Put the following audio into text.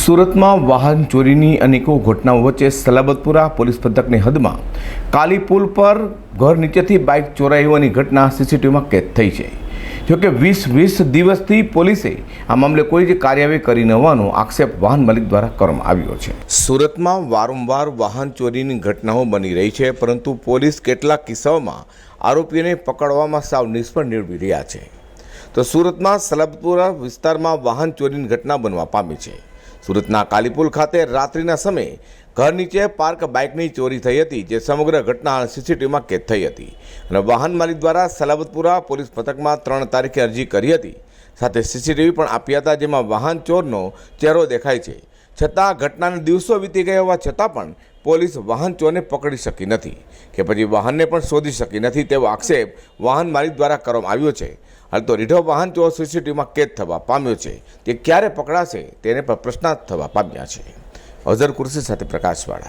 સુરતમાં વાહન ચોરીની અનેકો ઘટનાઓ વચ્ચે સલાબતપુરા પોલીસ પથકની હદમાં કાલી પુલ પર ઘર નીચેથી બાઇક ચોરાઈ હોવાની ઘટના સીસીટીવીમાં કેદ થઈ છે. જોકે વીસ વીસ દિવસથી પોલીસે આ મામલે કોઈ જ કાર્યવાહી કરી ન હોવાનો આક્ષેપ વાહન માલિક દ્વારા કરવામાં આવ્યો છે. સુરતમાં વારંવાર વાહન ચોરીની ઘટનાઓ બની રહી છે, પરંતુ પોલીસ કેટલાક કિસ્સાઓમાં આરોપીઓને પકડવામાં સાવ નિષ્ફળ નીવડી રહ્યા છે. તો સુરતમાં સલાબતપુરા વિસ્તારમાં વાહન ચોરીની ઘટના બનવા પામી છે. સુરતના કાલીપુલ ખાતે રાત્રિના સમયે ઘર નીચે પાર્ક બાઇકની ચોરી થઈ હતી, જે સમગ્ર ઘટના સીસીટીવીમાં કેદ થઈ હતી. અને વાહન માલિક દ્વારા સલાબતપુરા પોલીસ પથકમાં ત્રણ તારીખે અરજી કરી હતી. સાથે સીસીટીવી પણ આપ્યા હતા, જેમાં વાહન ચોરનો ચહેરો દેખાય છે. છતાં ઘટનાને દિવસો વીતી ગયા હોવા છતાં પણ પોલીસ વાહન ચોરને પકડી શકી નથી. કે પછી વાહનને પણ શોધી શકી નથી તેવો આક્ષેપ વાહન માલિક દ્વારા કરવામાં આવ્યો છે. હાલ તો રીઢો વાહન ચોર સીસીટીવીમાં કેદ થવા પામ્યો છે. તે ક્યારે પકડાશે તેને પર પ્રશ્નાર્થ થવા પામ્યા છે. અઝર કુર્સી સાથે પ્રકાશવાળા.